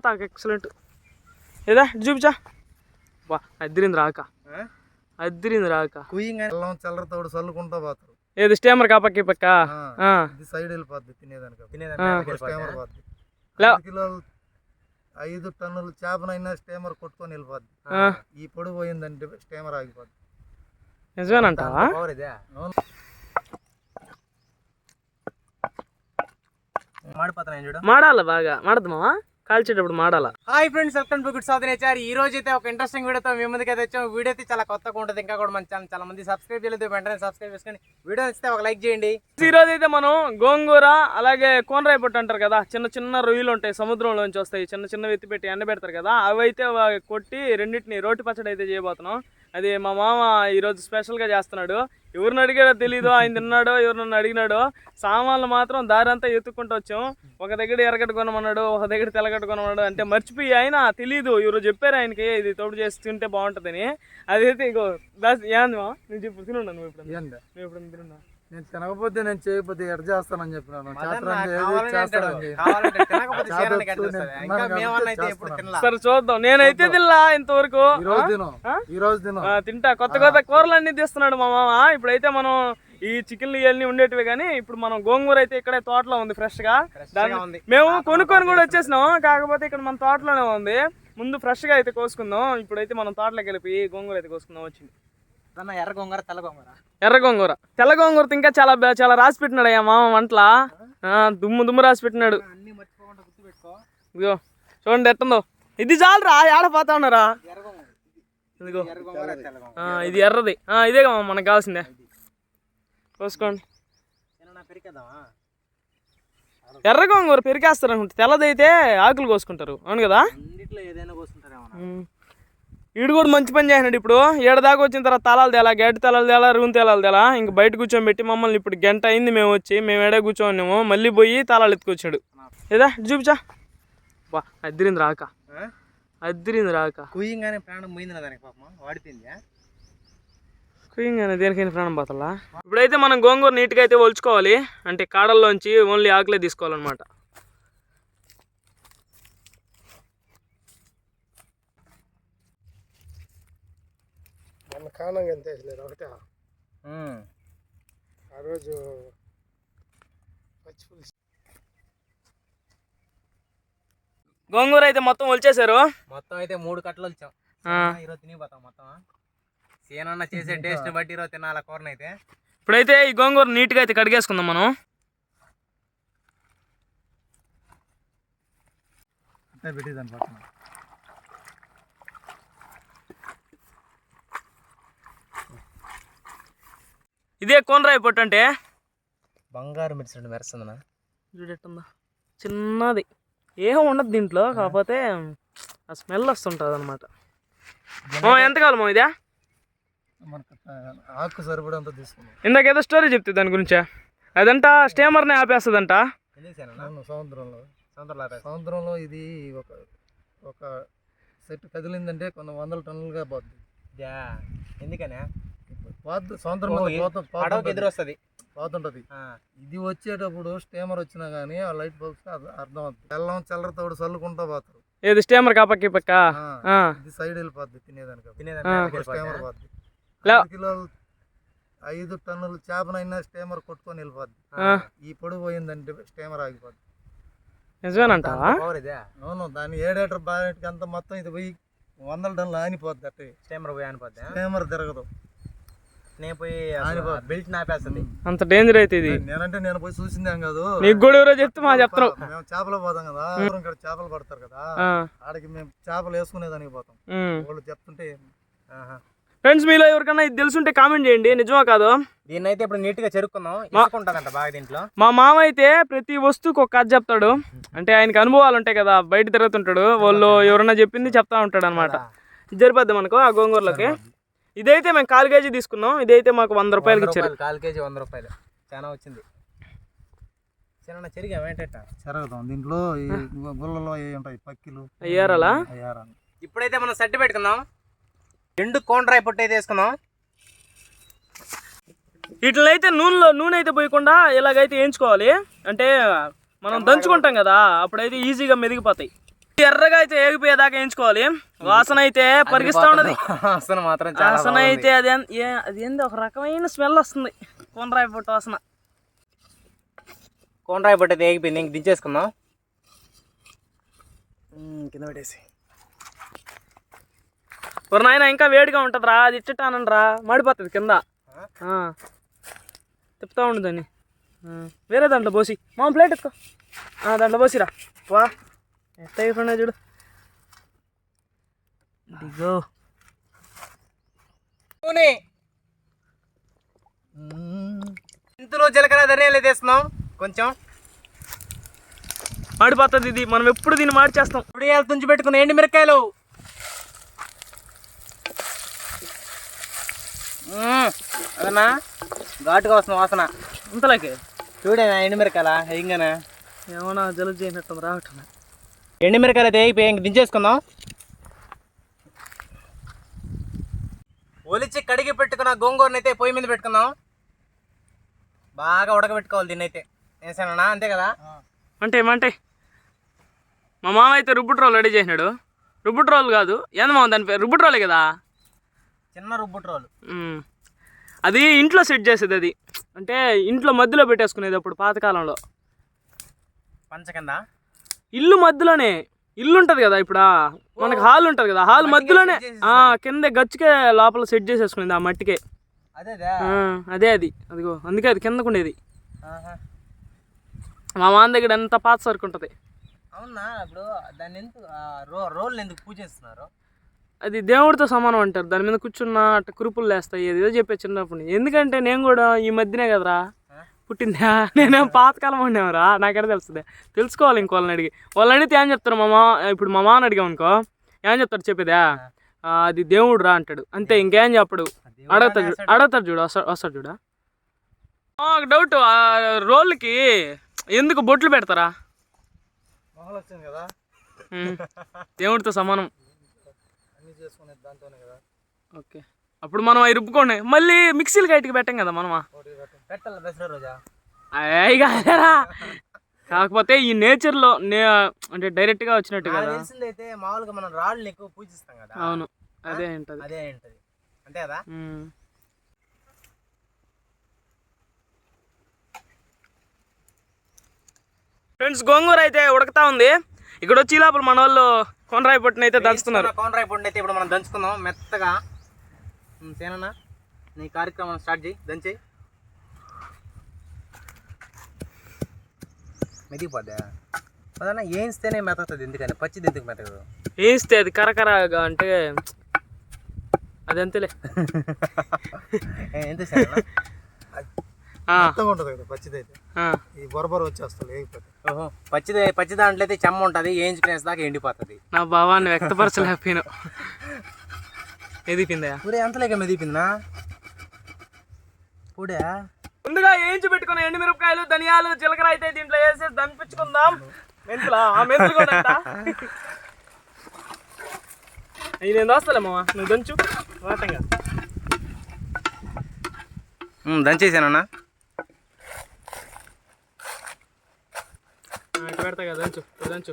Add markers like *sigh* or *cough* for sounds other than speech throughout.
తాక excellent ఏదా చూపించా? వా అద్దరింది రాక. అద్దరింది రాక. కుయ్యంగా చల్లరతోడు చల్లుకుంటా పోతారు. ఏది స్టేమర్ కాపక్కి పక్క సైడ్ వెళ్ళిపోద్ది తినేదానికి ఆ. స్టేమర్ పోద్ది. కిలోలు ఐదు టన్నులు చేపనైనా స్టేమర్ కొట్టుకొని వెళ్ళిపోద్ది. ఈ పొడి పోయిందంటే స్టేమర్ ఆగిపోద్ది. నిజమేనంటావా అవును. మాడిపోతున్నాయి చూడు. మాడాల బాగా? మాడద్దు మావా కాల్చేటప్పుడు మాడాల? Hi friends welcome to good south nature. ఈ రోజు అయితే ఒక ఇంట్రెస్టింగ్ వీడియోతో మీ ముందుకు అయితే వచ్చాం వీడియో అయితే చాలా కొత్తగా ఉంటుంది. ఇంకా కూడా మన ఛానల్ చాలా మంది సబ్స్క్రైబ్ చేయలేదు. వెంటనే సబ్స్క్రైబ్ చేసుకొని వీడియో నచ్చితే ఒక లైక్ చేయండి. ఈ రోజు అయితే మనం గోంగూర అలాగే కోనరాయి పొట్టు అంటారు కదా చిన్న చిన్న రొయ్యలు ఉంటాయి సముద్రంలోంచి వస్తాయి చిన్న చిన్న ఎత్తి పెట్టి ఎండబెడతారు కదా అవి అయితే కొట్టి రెండింటిని రోటి పచ్చడి అయితే చేయబోతున్నాం. అది మా మామ ఈరోజు స్పెషల్గా చేస్తున్నాడు. ఎవరిని అడిగాడో తెలీదు ఆయన తిన్నాడో ఎవరినన్ను అడిగినాడో సామాన్లు మాత్రం దారి అంతా ఎత్తుక్కుంటూ వచ్చాం. ఒక దగ్గర ఎర్రగడ్డ కొనమన్నాడు ఒక దగ్గర తెల్లగడ్డ కొనమన్నాడు అంటే మర్చిపోయి ఆయన తెలీదు. ఎవరు చెప్పారు ఆయనకి ఇది తోడు చేసి తింటే బాగుంటుందని. అదైతే ఇగో దాస్ ఏంది మా నువ్వు చెప్పు తినున్నా నువ్వు ఇప్పుడు? నువ్వు ఇప్పుడు తినున్నా నేను తినకపోతే నేను చేయకపోతే ఎడ చేస్తానని చెప్పినాను. సరే. చూద్దాం. నేనైతే తిల్లా ఇంతవరకు? ఈ రోజు తింటా. కొత్త కొత్త కూరలు అన్ని తీస్తున్నాడు మా మామ. ఇప్పుడైతే మనం ఈ చికెన్లు ఇవన్నీ ఉండేటివి కానీ ఇప్పుడు మనం గోంగూర అయితే ఇక్కడే తోటలో ఉంది ఫ్రెష్గా. మేము కొనుక్కొని కూడా వచ్చేసినాం. కాకపోతే ఇక్కడ మన తోటలోనే ఉంది. ముందు ఫ్రెష్గా అయితే కోసుకుందాం. ఇప్పుడైతే మనం తోటలోకి వెళ్ళి గోంగూర అయితే కోసుకుందాం. వచ్చింది. ఎర్ర గొంగర తెల్ల గొంగర. ఎర్ర గోంగూర. తెల్ల గోంగూర ఇంకా చాలా చాలా రాసి పెట్టినాడు అయ్యా మామ వంటల. దుమ్ము దుమ్ము రాసి పెట్టినాడు. అన్ని మర్చిపోకుండా గుర్తు పెట్టుకో ఇదిగో చూడండి ఎట్టుందో ఇది చాలరా ఆడపోతా ఉన్నారా? ఎర్ర గొంగర. ఇదిగో. ఎర్ర గొంగర తెల్ల గొంగర. ఆ, ఇది ఎర్రది. ఇదే కదా మనకు కావాల్సిందే. కోసుకోండి ఎర్ర గోంగూర పెరికేస్తారు అనుకుంటే తెల్లదైతే ఆకులు కోసుకుంటారు. అవును కదా? ఏదైనా కోసుకుంటారేమో ఉమ్. ఈడు కూడా మంచి పని చేసినాడు ఇప్పుడు. ఏడ దాకా వచ్చిన తర్వాత తలాలు తేలా గడ్డి తలాలు తేలా రూమ్ తేలాలు తేలా ఇంక బయట కూర్చోబెట్టి మమ్మల్ని ఇప్పుడు గంట అయింది మేము వచ్చి మేము ఏడే కూర్చోన్నాము మళ్ళీ పోయి తాళాలు ఎత్తుకొచ్చాడు. ఏదా చూపించా? బా అద్దరింది రాక. అద్దరింది రాక. కుయ్యంగానే ప్రాణం పోయింది దానికి పాపం వాడిపోయింది కుయ్యంగానే దేనికైనా ప్రాణం పోతలా? ఇప్పుడైతే మనం గోంగూర నీట్గా అయితే ఒలుచుకోవాలి. అంటే కాడల్లోంచి ఓన్లీ ఆకులే తీసుకోవాలన్నమాట. కాణంగా ఎంత వేసలేరు ఒకటే. ఆ రోజు గోంగూర అయితే మొత్తం ఒలిచేశారు? మొత్తం అయితే మూడు కట్టలు వచ్చాం ఆ. ఈరోజు తినిపోతాం మొత్తం. సీనన్న చేసే టేస్ట్ బట్టి ఈరోజు తినాల కూరనైతే ఇప్పుడైతే ఈ గోంగూర నీట్గా అయితే కడిగేసుకుందాం మనం. పెట్టేదాన్ని పక్కన. ఇదే కోనరాయి పొట్టు అంటే? బంగారు మిర్చి మెరుస్తుందనా చూడెట్టుందా చిన్నది. ఏం ఉండదు దీంట్లో కాకపోతే ఆ స్మెల్ వస్తుంటుంది అనమాట ఎంత కావాలి మా ఇదే? ఆకు సరిపడంత తీసుకున్నాం ఇందాక ఏదో స్టోరీ చెప్తే దాని గురించా? అదంట స్టేమర్ని ఆపేస్తుందంట. సముద్రంలో. సముద్రంలో ఇది ఒక ఒక సెట్ కదిలిందంటే కొన్ని వందల టన్నులుగా పోద్ది. యా. ఎందుకనే? పోతుంటది. ఇది వచ్చేటప్పుడు స్టీమర్ వచ్చినా కానీ ఆ లైట్ బల్బ్స్ అర్థం అవుతుంది బెల్లం చల్లరతోడు చల్లుకుంటా పోతారు. ఏది స్టేమర్ కాపక్కి? పక్క. ఇది సైడ్ వెళ్ళిపోద్ది తినేదానికి తినేదానికి స్టీమర్ పోద్ది. కిలోలు ఐదు టన్నులు చేపనైనా స్టీమర్ కొట్టుకొని వెళ్ళిపోద్ది. ఈ పొడి పోయిందంటే స్టీమర్ ఆగిపోద్ది. అవును దాని ఏడేటర్ బాగా అంత మొత్తం ఇది పోయి వందల టన్నులు ఆనిపోద్ది అట్టే. స్టేమర్ పోయి అనిపోద్ది స్టీమర్ తిరగదు. నేను పోయి. బెల్ట్ నాపేస్తుంది. అంత డేంజర్ అయితే ఇది. నేనంటే నేను పోయి చూసిందేం కాదు. నీకు కూడా ఎవరో చెప్తే మా చెప్తావు మేము చేపలు పోతాం కదా. దూరం ఇక్కడ చేపలు పడతారు కదా. ఆడికి మేము చేపలు వేసుకునేదానికి పోతాం. వాళ్ళు చెప్తుంటే ఫ్రెండ్స్ మీలో ఎవరికన్నా ఇది తెలుసుంటే కామెంట్ చేయండి. నిజమా కాదు? దీన్ని అయితే ఇప్పుడు నీట్గా చెరుక్కుందాం. బాగా దీంట్లో. మా మామ అయితే ప్రతి వస్తువుకి ఒక కథ చెప్తాడు. అంటే ఆయనకి అనుభవాలు ఉంటాయి కదా బయట తిరుగుతుంటాడు. వాళ్ళు ఎవరన్నా చెప్పింది చెప్తా ఉంటాడు అనమాట జరిపోద్ది మనకు ఆ గోంగూరలోకి. ఇదైతే మేము కాలు కేజీ తీసుకున్నాం. ఇదైతే మాకు వంద రూపాయలకి ఇచ్చారు. రూపాయలు, కాలు కేజీ వంద రూపాయలు. చాలా వచ్చింది. చిన్న చెరిగా ఏంటంట చెరగదాం దీంట్లో ఈ గుళ్ళలో ఏ ఉంటాయి పక్కిలు అయ్యారలా? అయ్యారా ఇప్పుడైతే మనం సర్టి పెట్టుకుందాం. ఎండు కోండ్రాయి పొట్టు అయితే వేసుకుందాం. వీటిని అయితే నూనెలో నూనె అయితే పోయకుండా ఇలాగైతే వేయించుకోవాలి. అంటే మనం దంచుకుంటాం కదా అప్పుడైతే ఈజీగా మెదిగిపోతాయి. ఎర్రగా అయితే ఏగిపోయేదాకా వేయించుకోవాలి. వాసన అయితే పరిగిస్తా ఉన్నది. అసలు మాత్రం వాసన అయితే అది ఎన్- ఏ- అది ఏంది? ఒక రకమైన స్మెల్ వస్తుంది. కొండరాయి పొట్టు వాసన. కోనరాయి పట్టేది ఏగిపోయింది. ఇంక దించేసుకుందాం. కింద పెట్టేసి ఒక నాయన ఇంకా వేడిగా ఉంటుంది రా అది ఇచ్చటానండి రా మాడిపోతుంది కింద. తిప్పుతా ఉండు దాన్ని. ఆ. వేరే దాంట్లో పోసి. మా ప్లేట్ ఆ, దాంట్లో పోసిరా. వా. ఎట్ట అయిపోయినా చూడు. దిగో ఇంతలో జీలకర్ర ధనియాలు వేస్తున్నాం. కొంచెం. మాడిపోతుంది ఇది. మనం ఎప్పుడు దీన్ని మాడిచేస్తాం ఉడియాలు తుంచి పెట్టుకున్న ఎండు మిరకాయలు అదన్నా? ఘాటుగా వస్తుంది వాసన. ఇంతలోకి. చూడేనా ఎండు మిరకాయల వేయంగానే ఏమన్నా జలుబు చేయనట్టుంది రావటం ఎండు మిరకాయలు అయితే వేగిపోయి ఇంక దించేసుకుందాం. ఒలిచి కడిగి పెట్టుకున్న గోంగూరని అయితే పొయ్యి మీద పెట్టుకుందాం. బాగా ఉడకబెట్టుకోవాలి దీన్ని అయితే వేసానా అంతే కదా? అంటే ఏమంటే మా మామ అయితే రుబ్బుడు రోల్ రెడీ చేసినాడు. రుబ్బుడు రోల్ కాదు. ఏంది మామ దాని పేరు? రుబ్బుడు రోలే కదా? చిన్న రుబ్బుట్ రోలు. అది ఇంట్లో సెట్ చేసేది అది. అంటే ఇంట్లో మధ్యలో పెట్టేసుకునేది అప్పుడు పాతకాలంలో. పంచ కింద? ఇల్లు మధ్యలోనే ఇల్లు ఉంటుంది కదా ఇప్పుడు? మనకి హాల్ ఉంటుంది కదా హాల్ మధ్యలోనే ఆ, కింద గచ్చుకే లోపల సెట్ చేసేసుకునేది ఆ మట్టికే. అదే అదే. అది అదిగో అందుకే అది కిందకు ఉండేది మా మామ దగ్గర ఎంత పాత సరుకు ఉంటుంది? అవునా? ఇప్పుడు దాన్ని ఎందుకు రో రోల్ ఎందుకు పూజిస్తున్నారు అది దేవుడితో సమానం అంటారు. దాని మీద కూర్చున్న అట్ట కురుపులు లేస్తాయి ఏదో చెప్పే చిన్నప్పుడు. ఎందుకంటే నేను కూడా ఈ మధ్యనే కదరా పుట్టిందా? నేనేం పాతకాలం ఉండేవరా? నాకెడ తెలుస్తుంది. తెలుసుకోవాలి ఇంకో వాళ్ళని అడిగి. వాళ్ళని అడిగితే ఏం చెప్తారు మా మా ఇప్పుడు మా మామని అడిగాం అనుకో. ఏం చెప్తారు చెప్పేదా? అది దేవుడు రా అంటాడు. అంతే ఇంకేం చెప్పడు. అడగతాడు అడగతాడు చూడు వస్తాడు వస్తాడు చూడా. ఒక డౌట్ ఆ రోల్కి ఎందుకు బొట్లు పెడతారా. దేవుడితో సమానం. ఓకే. అప్పుడు మనం అవి రుబ్బుకోండి. మళ్ళీ మిక్సీలు గైట్కి పెట్టాం కదా మనమా? అయ్యి కాదురా కాకపోతే ఈ నేచర్లో నే అంటే డైరెక్ట్గా వచ్చినట్టు నాకు కదా. అయితే మామూలుగా మనం రాళ్ళని ఎక్కువ పూజిస్తాం కదా. అవును. అదే ఉంటుంది. అదే ఏంటది అంతే కదా? ఫ్రెండ్స్ గోంగూర అయితే ఉడకతా ఉంది. ఇక్కడ వచ్చి లోపల మన వాళ్ళు కొండరాయి పట్టున అయితే దంచుతున్నారు. కోనరాయి పొడిని అయితే ఇప్పుడు మనం దంచుకుందాం మెత్తగా. సేనన్నా నీ కార్యక్రమం స్టార్ట్ చేయి దంచేయి మెదిగిపోద్దా అదన్నా ఏంస్తేనే మెతగుతుంది ఎందుకని? పచ్చిది ఎందుకు మెతగదు వేస్తే అది కరకరగా అంటే అది అంతేలే *laughs* ఎంత ఉంటుంది కదా. ఈ బొరబొర వచ్చేస్తుంది ఓహో పచ్చిది పచ్చి దాంట్లో అయితే చెమ్మ ఉంటుంది వేయించుకునేసి దాకా ఎండిపోతుంది. నా భావాన్ని వ్యక్తపరచలేకపోయాను. *laughs* ఎదిపిందా పూరే ఎంతలేక మెదిపిందా పూడే? ముందుగా ఏంచి పెట్టుకున్న ఎండుమిరపకాయలు ధనియాలు జీలకర్ర అయితే దీంట్లో వేసి దంపించుకుందాం. మెంతులా? ఆ మెంతులు కూడా నేను దోస్తలే మామ నువ్వు దంచు. వాటంగా. దంచేసానన్నా. పెడతా కదా దంచు దంచు.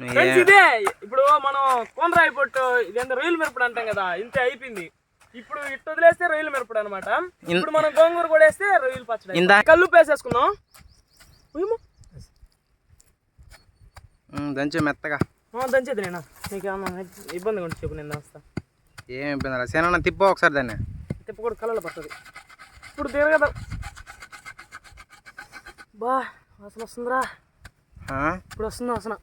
ఫ్రెండ్స్ ఇదే. ఇప్పుడు మనం కోనరాయి పొట్టు ఇదేంత రొయ్యలు మిరపడు అంటాం కదా ఇంతే అయిపోయింది. ఇప్పుడు ఇట్టు వదిలేస్తే రొయ్యలు మిరపడు అనమాట ఇప్పుడు మనం గోంగూర కూడా వేస్తే రొయ్యలు పచ్చడి ఇందా వేసేసుకుందాం. ఉయ్యమ్మ. దంచే మెత్తగా. దంచేది నేను? నీకు ఏమన్నా ఇబ్బందిగా ఉంటే చెప్పు నేను దంచుతా. ఏం ఇబ్బంది సేనన్నా తిప్ప ఒకసారి దాన్ని. తిప్ప కూడా కళ్ళలో పడుతుంది. ఇప్పుడు తిరగదా బా వాసన వస్తుందిరా? ఇప్పుడు వస్తుంది వాసన.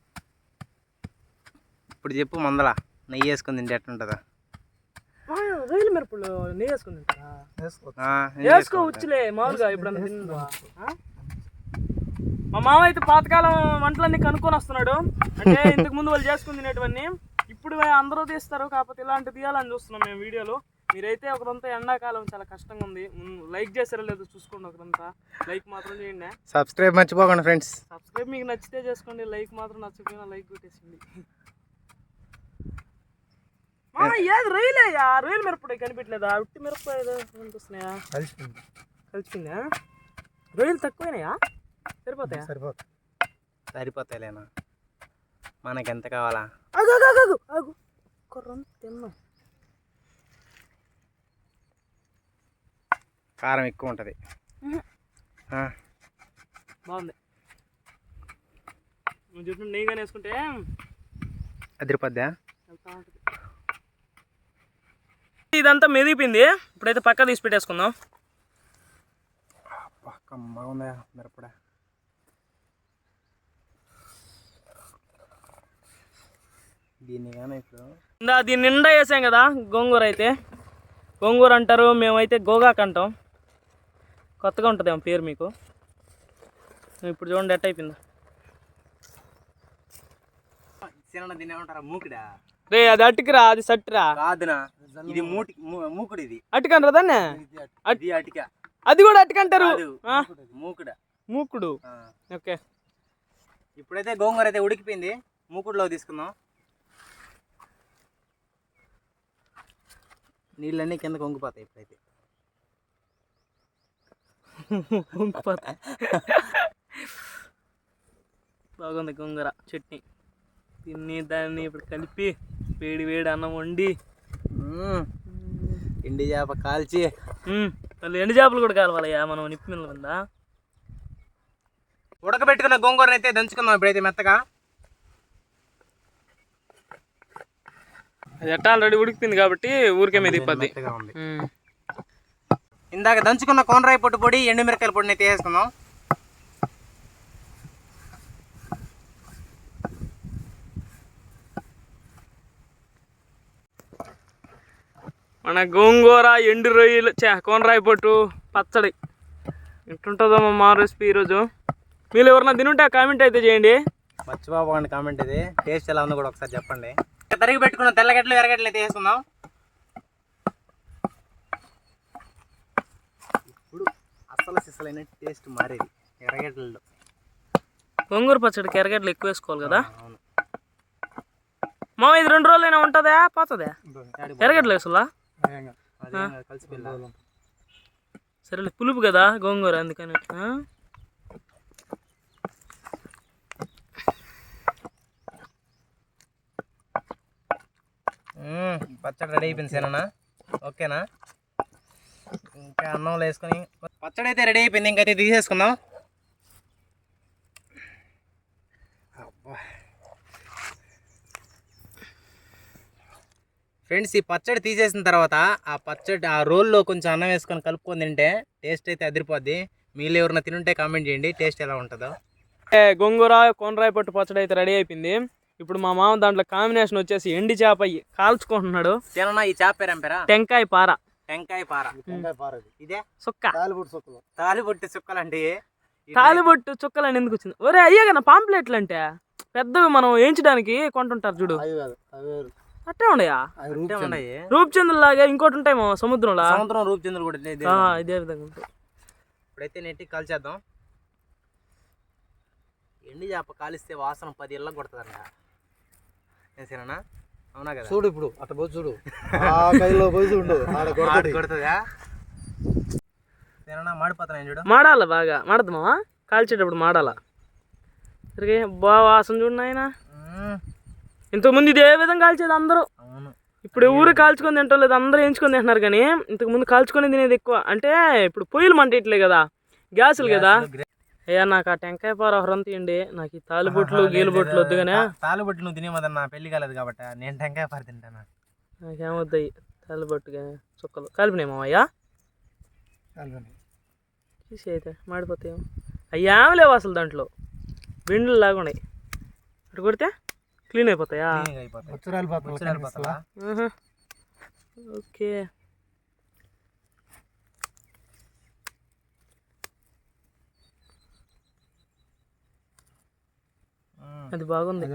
ఇప్పుడు చెప్పు మందల. నెయ్యి వేసుకుని తింటే ఎట్లుంటుందా ఆ, రొయ్యలు మిరపలు నెయ్యి వేసుకుని తింటారా? వేసుకోవచ్చు. ఆ, ఏం వేసుకో చేసుకోవాలి? వచ్చులే మామూలుగా ఇప్పుడు మా మామ అయితే పాతకాలం వంటలన్నీ కనుక్కొని వస్తున్నాడు. అంటే ఇంతకు ముందు వాళ్ళు చేసుకుని తినేటివన్నీ. ఇప్పుడు అందరూ తీస్తారు కాకపోతే ఇలాంటి తీయాలని చూస్తున్నాం మేము వీడియోలు. మీరైతే ఒకరంతా ఎండాకాలం చాలా కష్టంగా ఉంది. లైక్ చేస్తారో లేదో చూసుకోండి ఒకరంతా. లైక్ మాత్రం చేయండి. సబ్స్క్రైబ్ మర్చిపోకండి ఫ్రెండ్స్. సబ్స్క్రైబ్ మీకు నచ్చితే చేసుకోండి. లైక్ మాత్రం నచ్చకపోయినా లైక్ కొట్టేసింది. ఏది రొయ్యలేయా రొయ్యలు మిరపడే కనిపించలేదా? ఉట్టి మిరపకాయ ఏదో కనిపిస్తున్నాయా? కలిసిపోయింది కలిసిందా? రొయ్యలు తక్కువైనాయా? సరిపోతాయా? సరిపోతుంది సరిపోతాయిలేనా? మనకి ఎంత కావాలా ఆగు ఆగు, ఆగు ఆగు కుర్రం తిన్నాం. కారం ఎక్కువ ఉంటుంది బాగుంది. నువ్వు చెప్పిన నెయ్యిగానే వేసుకుంటే అదిరిపోద్దా? వెళ్తా ఉంటుంది. ఇదంతా మెదిగిపోయింది ఇప్పుడైతే పక్క తీసి పెట్టేసుకుందాం. బాగుందా మిరపడ? దీన్ని కానీ ఇప్పుడు ఇందా దీని నిండా వేసాం కదా గోంగూర అయితే. గోంగూర అంటారు మేమైతే గోగాక్ అంటాం. కొత్తగా ఉంటుంది పేరు మీకు. ఇప్పుడు చూడండి ఎట్ అయిపోయింది దీన్ని ఏమంటారా? మూకుడా? రే అది అట్టుకురా అది సట్టురా. కాదునా ఇది మూటి మూకుడు ఇది అట్టుకంటారా దాన్ని? ఇది అటిక. అది కూడా ఆ? మూకుడ మూకుడు. ఓకే. ఇప్పుడైతే గోంగూర అయితే ఉడికిపోయింది. మూకుడులో తీసుకుందాం. నీళ్ళన్నీ కింద కొంగిపోతాయి ఇప్పుడైతే. వంగిపోతా. బాగుంది గోంగూర చట్నీ. తిని దాన్ని ఇప్పుడు కలిపి వేడి వేడి అన్నం వండి. ఎండి చేప కాల్చి. మళ్ళీ ఎండు చేపలు కూడా కావాలయ్యా మనం నిప్పు మీద ఉందా? ఉడకబెట్టుకున్న గోంగూరని అయితే దంచుకుందాం ఇప్పుడైతే మెత్తగా. అది ఎట్టా ఆల్రెడీ ఉడికిపోయింది కాబట్టి ఊరికే మీద మ్మ్. ఇందాక దంచుకున్న కోనరాయి పొట్టు పొడి ఎండుమిరకాయల పొడిని అయితే వేసుకుందాం. మన గోంగూర ఎండు రొయ్యలు చే కోనరాయి పొట్టు పచ్చడి. ఎట్లుంటుందో మా రెసిపీ ఈరోజు? మీరు ఎవరన్నా తినుంటే కామెంట్ అయితే చేయండి. మర్చిపోకండి కామెంట్ ఇది. టేస్ట్ ఎలా ఉందో కూడా ఒకసారి చెప్పండి. తరిగి పెట్టుకున్న తెల్లగడ్డలు ఎర్రగడ్డలు అయితే వేసుకుందాం. ఇప్పుడు అసలు సిసలైన టేస్ట్ మారేది. ఎర్రగడ్డలలో గోంగూర పచ్చడికి ఎరగడ్డలు ఎక్కువ వేసుకోవాలి కదా? అవును. మా ఇది రెండు రోజులైనా ఉంటుందా? పోతుందా? ఎరగడ్డలు వేసులా సరేలే పులుపు కదా గోంగూర అందుకని. పచ్చడి రెడీ అయిపోయింది సేనా ఓకేనా? ఇంకా అన్నంలో వేసుకొని పచ్చడి అయితే రెడీ అయిపోయింది ఇంకైతే తీసేసుకుందాం అబ్బా. ఫ్రెండ్స్ ఈ పచ్చడి తీసేసిన తర్వాత ఆ పచ్చడి ఆ రోల్లో కొంచెం అన్నం వేసుకొని కలుపుకొని తింటే టేస్ట్ అయితే అదిరిపోద్ది. మీరు ఎవరైనా తినుంటే కామెంట్ చేయండి టేస్ట్ ఎలా ఉంటుందో. ఏ, గోంగూర కోనరాయి పట్టు పచ్చడి అయితే రెడీ అయిపోయింది. ఇప్పుడు మా మామ దాంట్లో కాంబినేషన్ వచ్చేసి ఎండి చేప కాల్చుకుంటున్నాడు. తిననా ఈ చేప పేరు ఏం పేరా? టెంకాయ పార. టెంకాయ పార. ఇదే సుక్క. తాలిపుడు సొక్కులు. తాలిబొట్టి చుక్కలండి తాలిబొట్టు చుక్కలని ఎందుకు వచ్చింది? ఒరే అయ్యే కదా పాంప్లెట్లు అంటే పెద్దవి మనం వేయించడానికి కొంటుంటారు చూడు. అట్టే ఉన్నాయి? రూపచంద్రులాగా ఇంకోటి ఉంటాయి మా సముద్రంలో? సముద్రం రూపచంద్రులు కూడా ఇదే- విధంగా ఉంటాయి. ఇప్పుడైతే నెట్టి కాల్చేద్దాం. ఎండి చేప కాలిస్తే వాసన పది ఇళ్ళకి కొడుతుందంట అవునా కదా? చూడు ఇప్పుడు అట్ట పోయి చూడు. ఆ కైలో పోయి చూడు. కొడుతుందా. తిననా మాడిపోతున్నాయి చూడు? మాడాల బాగా? మాడదు మావా కాల్చేటప్పుడు మాడాల? సరిగే బా వాసన చూడు ఆయన మ్మ్. ఇంతకుముందు ఇదే విధంగా కాల్చేది అందరూ. ఇప్పుడు ఊరు కాల్చుకొని తింటాం లేదు అందరూ ఎంచుకొని తింటున్నారు కానీ ఇంతకు ముందు కాల్చుకొని తినేది ఎక్కువ. అంటే ఇప్పుడు పొయ్యిలు మంటట్లే కదా గ్యాసులు కదా. అయ్యా నాకు ఆ టెంకాయ పార హరం తీయండి నాకు ఈ తాలిబొట్లు గీలుబొట్లు వద్దు కానీ తాలిబొట్టు నువ్వు తినేమదన్నా పెళ్ళి కాలేదు కాబట్టి నేను టెంకాయ పార తింటాను నాకేమొద్దాయి తాలిబొట్టు కానీ చుక్కలు. కలిపినాయి మామయ్య చూసి అయితే మాడిపోతాయి అయ్యా ఏమి లేవు అసలు దాంట్లో. బిండ్లు లాగున్నాయి. అటు కొడితే? క్లీన్ అయిపోతాయా. ఓకే. అది బాగుంది.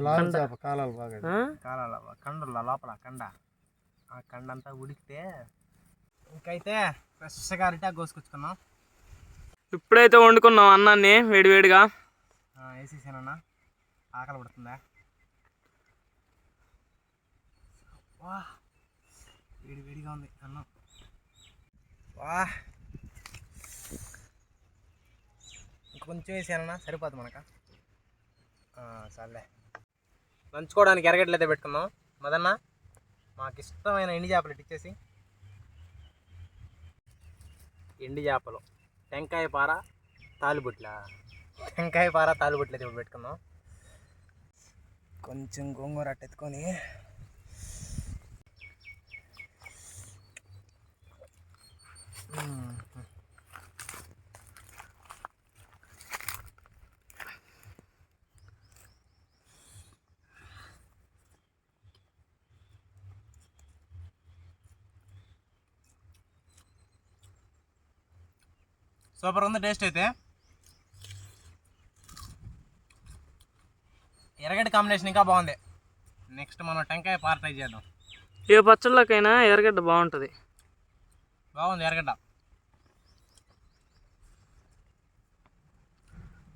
బాగా? కాలాల కండుల లోపల కండ. ఆ కండ అంతా ఉడికితే ఇంకైతే ఫ్రెష్గా అరిటా కోసుకొచ్చుకున్నాం ఇప్పుడైతే వండుకున్నాం అన్నాన్ని వేడివేడిగా. వేసేసానన్నా ఆకలి పడుతుందా? వా. వేడి వేడిగా ఉంది అన్నం. వా. ఇంకొంచెం వేసానన్నా సరిపోదు మనక. సర్లే. నంచుకోవడానికి ఎరగట్లయితే పెట్టుకుందాం. మదన్న మాకు ఇష్టమైన ఎండి చేపలు ఇచ్చేసి. ఎండి చేపలు. టెంకాయ పార తాలిబుట్ల. టెంకాయ పార తాలిబుట్లు అయితే ఇప్పుడు పెట్టుకుందాం. కొంచెం గోంగూర అట్టెత్తుకొని ఎత్తుకొని మ్మ్. సూపర్ ఉంది టేస్ట్ అయితే. ఎర్రగడ్డ కాంబినేషన్ ఇంకా బాగుంది. నెక్స్ట్ మనం టెంకాయ పార్ట్ ట్రై చేద్దాం. ఏ పచ్చళ్ళకైనా ఎర్రగడ్డ బాగుంటుంది. బాగుంది ఎర్రగడ్డ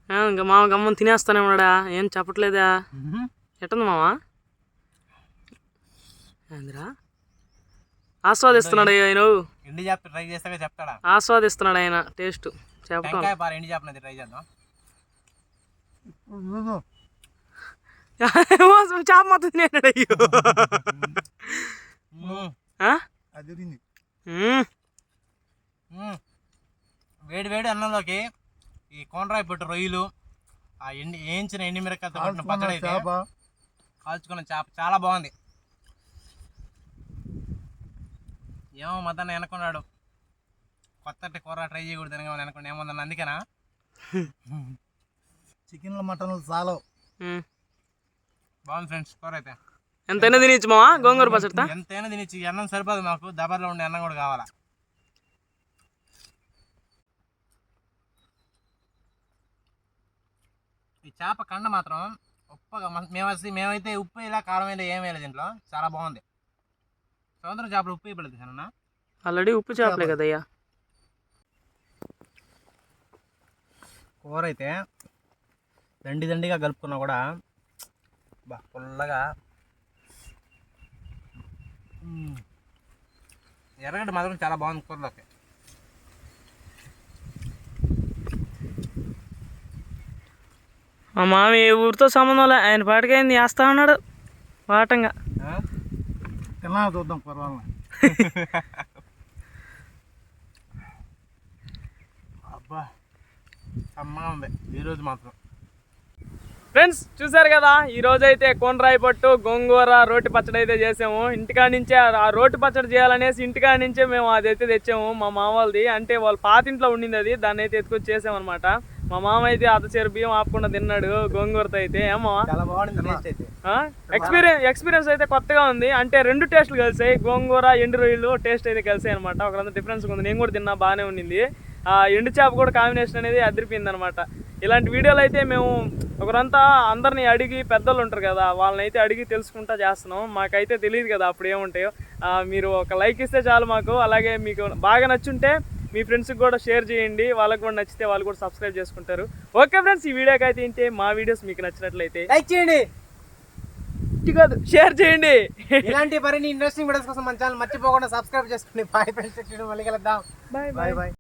ఆ, ఇంకా మామ గమ్మని తినేస్తానే ఉన్నాడా? ఏం చెప్పట్లేదా? ఎట్టుంది మామ? ఏందిరా? ఆస్వాదిస్తున్నాడు ఆయన. ఎండి చేప ట్రై చేస్తాక చెప్తాడా? ఆస్వాదిస్తున్నాడు ఆయన. టేస్ట్ పార ఎండి చేపనది ట్రై చేద్దాం. చేప మొత్తం తినేనాడు అయ్యో. ఆ? అది ఉరిగింది. మ్మ్. మ్మ్. వేడి అన్నంలోకి ఈ కోనరాయి పొట్టు రొయ్యలు ఆ ఎండి వేయించిన ఎండి మిరకాయతో పట్టిన కాల్చుకున్న పచ్చడి అయితే చేప. కాల్చుకున్న చేప చాలా బాగుంది. ఏమో మదన్న వెనకున్నాడు కొత్త కూర ట్రై చేయకూడదు అనగా వెనకుండా ఏముందన్న అందుకేనా? చికెన్లు మటన్లు చాలా. బాగుంది ఫ్రెండ్స్ కూర అయితే. ఎంతైనా తినచ్చు మావా? గోంగూర పచ్చడితా? ఎంతైనా తినచ్చు అన్నం సరిపోదు మాకు. దబర్లో ఉండే అన్నం కూడా కావాలా? ఈ చేప కండ మాత్రం ఉప్పగా మ- మేమసి మేమైతే ఉప్పు ఇలా కారం ఇలా ఏం వేయలేదు దీంట్లో? చాలా బాగుంది. సముద్రం చేపలు ఉప్పు ఇవ్వలేదు సరేనా ఆల్రెడీ ఉప్పు చేపలే కదయ్యా. కూర అయితే దండి దండిగా కలుపుకున్నా కూడా బా పుల్లగా. మ్మ్. ఎర్రగడ్డ మాత్రం చాలా బాగుంది కూరలోకి. మా మామ ఏ ఊరితో సంబంధం లే ఆయన పాటికైంది వేస్తా ఉన్నాడు. వాటంగా? తిన్నా చూద్దాం పర్వాలేదు. అబ్బా ఉంది. ఈరోజు మాత్రం. ఫ్రెండ్స్ చూసారు కదా ఈ రోజు అయితే కోనరాయి పట్టు గోంగూర రోటి పచ్చడి అయితే చేసాము. ఇంటికాడ నుంచే ఆ- రోటి పచ్చడి చేయాలనేసి ఇంటికాడ నుంచే మేము అది అయితే తెచ్చాము మా మామ వాళ్ళది అంటే వాళ్ళ పాతింట్లో ఉండింది అది దాన్ని అయితే ఎత్తుకొచ్చి చేసామన్నమాట. మా మామ అయితే అతచేరు బియ్యం ఆపకుండా తిన్నాడు గోంగూరతో అయితే. ఏమో ఎక్స్పీరియన్స్ ఎక్స్పీరియన్స్ అయితే. కొత్తగా ఉంది. అంటే రెండు టేస్ట్లు కలిసాయి. గోంగూర ఎండు రొయ్యలు టేస్ట్ అయితే కలిసాయి అనమాట ఒకరంతా డిఫరెన్స్ ఉంది. నేను కూడా తిన్నా బాగానే ఉండింది. ఆ ఎండు చేప కూడా కాంబినేషన్ అనేది అదిరిపోయింది అనమాట ఇలాంటి వీడియోలు అయితే మేము ఒకరంతా అందరిని అడిగి పెద్దలు ఉంటారు కదా వాళ్ళని అయితే అడిగి తెలుసుకుంటా చేస్తున్నాం. మాకైతే తెలియదు కదా అప్పుడు ఏముంటాయో. ఆ, మీరు ఒక లైక్ ఇస్తే చాలు మాకు. అలాగే మీకు బాగా నచ్చుంటే మీ ఫ్రెండ్స్కి కూడా షేర్ చేయండి. వాళ్ళకి కూడా నచ్చితే వాళ్ళు కూడా సబ్స్క్రైబ్ చేసుకుంటారు. ఓకే ఫ్రెండ్స్ ఈ వీడియోకి అయితే ఇంతే. మా వీడియోస్ మీకు నచ్చినట్లయితే లైక్ చేయండి. కాదు షేర్ చేయండి. ఇలాంటి మరిన్ని ఇంట్రెస్టింగ్ వీడియోస్ కోసం మన ఛానల్ మర్చిపోకుండా సబ్స్క్రైబ్ చేసుకోండి బాయ్ ఫ్రెండ్స్ మళ్ళీ కలుద్దాం. Bye bye bye